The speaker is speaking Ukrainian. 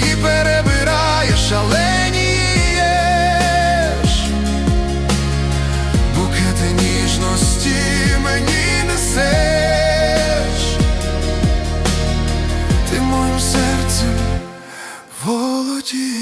свої перебираєш, шаленієш букети ніжності мені несеш, ти моїм серцем володієш.